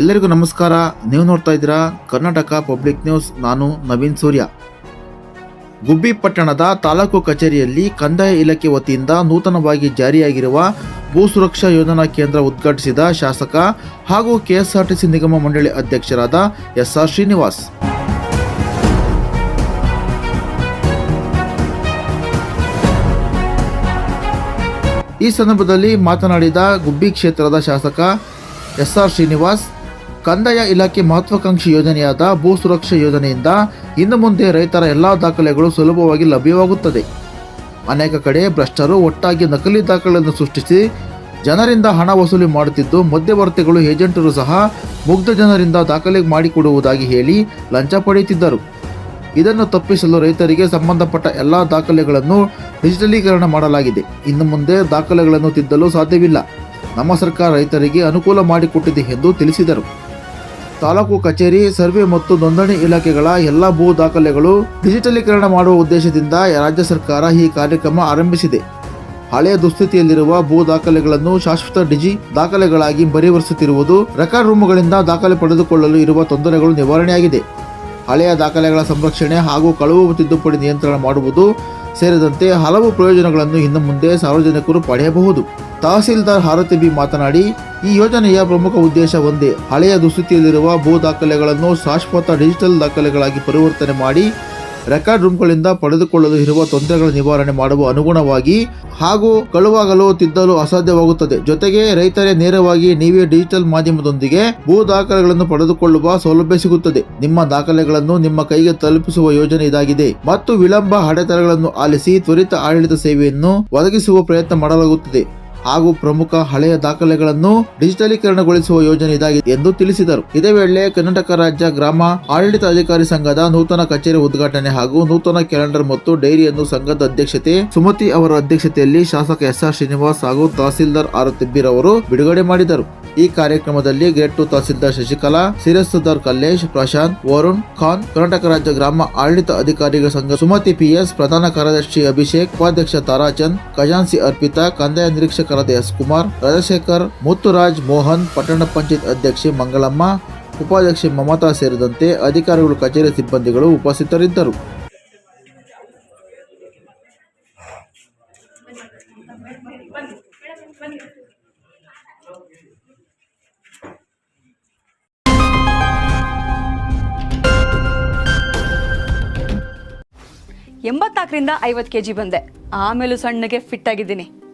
ಎಲ್ಲರಿಗೂ ನಮಸ್ಕಾರ. ನೀವು ನೋಡ್ತಾ ಇದ್ದೀರಾ ಕರ್ನಾಟಕ ಪಬ್ಲಿಕ್ ನ್ಯೂಸ್. ನಾನು ನವೀನ್ ಸೂರ್ಯ. ಗುಬ್ಬಿ ಪಟ್ಟಣದ ತಾಲೂಕು ಕಚೇರಿಯಲ್ಲಿ ಕಂದಾಯ ಇಲಾಖೆ ವತಿಯಿಂದ ನೂತನವಾಗಿ ಜಾರಿಯಾಗಿರುವ ಭೂ ಸುರಕ್ಷಾ ಯೋಜನಾ ಕೇಂದ್ರ ಉದ್ಘಾಟಿಸಿದ ಶಾಸಕ ಹಾಗೂ ಕೆಎಸ್ಆರ್ಟಿಸಿ ನಿಗಮ ಮಂಡಳಿ ಅಧ್ಯಕ್ಷರಾದ ಎಸ್ಆರ್ ಶ್ರೀನಿವಾಸ್. ಈ ಸಂದರ್ಭದಲ್ಲಿ ಮಾತನಾಡಿದ ಗುಬ್ಬಿ ಕ್ಷೇತ್ರದ ಶಾಸಕ ಎಸ್ಆರ್ ಶ್ರೀನಿವಾಸ್ ಕಂದಾಯ ಇಲಾಖೆ ಮಹತ್ವಾಕಾಂಕ್ಷಿ ಯೋಜನೆಯಾದ ಭೂ ಸುರಕ್ಷಾ ಯೋಜನೆಯಿಂದ ಇನ್ನು ಮುಂದೆ ರೈತರ ಎಲ್ಲ ದಾಖಲೆಗಳು ಸುಲಭವಾಗಿ ಲಭ್ಯವಾಗುತ್ತದೆ. ಅನೇಕ ಕಡೆ ಭ್ರಷ್ಟರು ಒಟ್ಟಾಗಿ ನಕಲಿ ದಾಖಲೆಗಳನ್ನು ಸೃಷ್ಟಿಸಿ ಜನರಿಂದ ಹಣ ವಸೂಲಿ ಮಾಡುತ್ತಿದ್ದು ಮಧ್ಯವರ್ತಿಗಳು ಏಜೆಂಟರು ಸಹ ಮುಗ್ಧ ಜನರಿಂದ ದಾಖಲೆ ಮಾಡಿಕೊಡುವುದಾಗಿ ಹೇಳಿ ಲಂಚ ಪಡೆಯುತ್ತಿದ್ದರು. ಇದನ್ನು ತಪ್ಪಿಸಲು ರೈತರಿಗೆ ಸಂಬಂಧಪಟ್ಟ ಎಲ್ಲ ದಾಖಲೆಗಳನ್ನು ಡಿಜಿಟಲೀಕರಣ ಮಾಡಲಾಗಿದೆ. ಇನ್ನು ಮುಂದೆ ದಾಖಲೆಗಳನ್ನು ತಿದ್ದಲು ಸಾಧ್ಯವಿಲ್ಲ. ನಮ್ಮ ಸರ್ಕಾರ ರೈತರಿಗೆ ಅನುಕೂಲ ಮಾಡಿಕೊಟ್ಟಿದೆ ಎಂದು ತಿಳಿಸಿದರು. ತಾಲೂಕು ಕಚೇರಿ, ಸರ್ವೆ ಮತ್ತು ನೋಂದಣಿ ಇಲಾಖೆಗಳ ಎಲ್ಲ ಭೂ ದಾಖಲೆಗಳು ಡಿಜಿಟಲೀಕರಣ ಮಾಡುವ ಉದ್ದೇಶದಿಂದ ರಾಜ್ಯ ಸರ್ಕಾರ ಈ ಕಾರ್ಯಕ್ರಮ ಆರಂಭಿಸಿದೆ. ಹಳೆಯ ದುಸ್ಥಿತಿಯಲ್ಲಿರುವ ಭೂ ದಾಖಲೆಗಳನ್ನು ಶಾಶ್ವತ ಡಿಜಿ ದಾಖಲೆಗಳಾಗಿ ಪರಿವರ್ತಿಸುತ್ತಿರುವುದು ರೆಕಾರ್ಡ್ ರೂಮ್ಗಳಿಂದ ದಾಖಲೆ ಪಡೆದುಕೊಳ್ಳಲು ಇರುವ ತೊಂದರೆಗಳು ನಿವಾರಣೆಯಾಗಿದೆ. ಹಳೆಯ ದಾಖಲೆಗಳ ಸಂರಕ್ಷಣೆ ಹಾಗೂ ಕಳುವು ತಿದ್ದುಪಡಿ ನಿಯಂತ್ರಣ ಮಾಡುವುದು ಸೇರಿದಂತೆ ಹಲವು ಪ್ರಯೋಜನಗಳನ್ನು ಇನ್ನು ಮುಂದೆ ಸಾರ್ವಜನಿಕರು ಪಡೆಯಬಹುದು. ತಹಸೀಲ್ದಾರ್ ಹಾರತಿ ಬಿ ಮಾತನಾಡಿ, ಈ ಯೋಜನೆಯ ಪ್ರಮುಖ ಉದ್ದೇಶ ಒಂದೇ, ಹಳೆಯ ದುಸ್ಥಿತಿಯಲ್ಲಿರುವ ಭೂ ದಾಖಲೆಗಳನ್ನು ಶಾಶ್ವತ ಡಿಜಿಟಲ್ ದಾಖಲೆಗಳಾಗಿ ಪರಿವರ್ತನೆ ಮಾಡಿ, ರೆಕಾರ್ಡ್ ರೂಮ್ಗಳಿಂದ ಪಡೆದುಕೊಳ್ಳಲು ಇರುವ ತೊಂದರೆಗಳ ನಿವಾರಣೆ ಮಾಡುವ ಅನುಗುಣವಾಗಿ ಹಾಗೂ ಕಳುವಾಗಲು ತಿದ್ದಲು ಅಸಾಧ್ಯವಾಗುತ್ತದೆ. ಜೊತೆಗೆ ರೈತರೇ ನೇರವಾಗಿ ನೀವೇ ಡಿಜಿಟಲ್ ಮಾಧ್ಯಮದೊಂದಿಗೆ ಭೂ ದಾಖಲೆಗಳನ್ನು ಪಡೆದುಕೊಳ್ಳುವ ಸೌಲಭ್ಯ ಸಿಗುತ್ತದೆ. ನಿಮ್ಮ ದಾಖಲೆಗಳನ್ನು ನಿಮ್ಮ ಕೈಗೆ ತಲುಪಿಸುವ ಯೋಜನೆ ಇದಾಗಿದೆ. ಮತ್ತು ವಿಳಂಬ, ಅಡೆತಡೆಗಳನ್ನು ಆಲಿಸಿ ತ್ವರಿತ ಆಡಳಿತ ಸೇವೆಯನ್ನು ಒದಗಿಸುವ ಪ್ರಯತ್ನ ಮಾಡಲಾಗುತ್ತದೆ. ಹಾಗೂ ಪ್ರಮುಖ ಹಳೆಯ ದಾಖಲೆಗಳನ್ನು ಡಿಜಿಟಲೀಕರಣಗೊಳಿಸುವ ಯೋಜನೆ ಇದಾಗಿದೆ ಎಂದು ತಿಳಿಸಿದರು. ಇದೇ ವೇಳೆ ಕರ್ನಾಟಕ ರಾಜ್ಯ ಗ್ರಾಮ ಆಡಳಿತ ಅಧಿಕಾರಿ ಸಂಘದ ನೂತನ ಕಚೇರಿ ಉದ್ಘಾಟನೆ ಹಾಗೂ ನೂತನ ಕ್ಯಾಲೆಂಡರ್ ಮತ್ತು ಡೈರಿಯನ್ನು ಸಂಘದ ಅಧ್ಯಕ್ಷತೆ ಸುಮತಿ ಅವರ ಅಧ್ಯಕ್ಷತೆಯಲ್ಲಿ ಶಾಸಕ ಎಸ್ ಆರ್ ಶ್ರೀನಿವಾಸ್ ಹಾಗೂ ತಹಸೀಲ್ದಾರ್ ಆರ್ ತಿಬ್ಬಿರ್ ಅವರು ಬಿಡುಗಡೆ ಮಾಡಿದರು. ಈ ಕಾರ್ಯಕ್ರಮದಲ್ಲಿ ಗ್ರೇಟ್ ಟು ತಹಸೀಲ್ದಾರ್ ಶಶಿಕಲಾ ಸಿರಸ್ದಾರ್ ಕಲ್ಲೇಶ್, ಪ್ರಶಾಂತ್, ವರುಣ್ ಖಾನ್, ಕರ್ನಾಟಕ ರಾಜ್ಯ ಗ್ರಾಮ ಆಡಳಿತ ಅಧಿಕಾರಿಗಳ ಸಂಘ ಸುಮತಿ ಪಿಎಸ್, ಪ್ರಧಾನ ಕಾರ್ಯದರ್ಶಿ ಅಭಿಷೇಕ್, ಉಪಾಧ್ಯಕ್ಷ ತಾರಾಚಂದ್ ಖಜಾನ್ಸಿ ಅರ್ಪಿತಾ, ಕಂದಾಯ ನಿರೀಕ್ಷಕರಾದ ಎಸ್ ಕುಮಾರ್, ರಾಜಶೇಖರ್, ಮುತ್ತುರಾಜ್ ಮೋಹನ್, ಪಟ್ಟಣ ಪಂಚಾಯತ್ ಅಧ್ಯಕ್ಷೆ ಮಂಗಳಮ್ಮ, ಉಪಾಧ್ಯಕ್ಷೆ ಮಮತಾ ಸೇರಿದಂತೆ ಅಧಿಕಾರಿಗಳು, ಕಚೇರಿ ಸಿಬ್ಬಂದಿಗಳು ಉಪಸ್ಥಿತರಿದ್ದರು. ಎಂಬತ್ನಾಲ್ಕರಿಂದ ಐವತ್ತು ಕೆ ಜಿ ಬಂದೆ. ಆಮೇಲೂ ಸಣ್ಣಗೆ ಫಿಟ್ ಆಗಿದ್ದೀನಿ.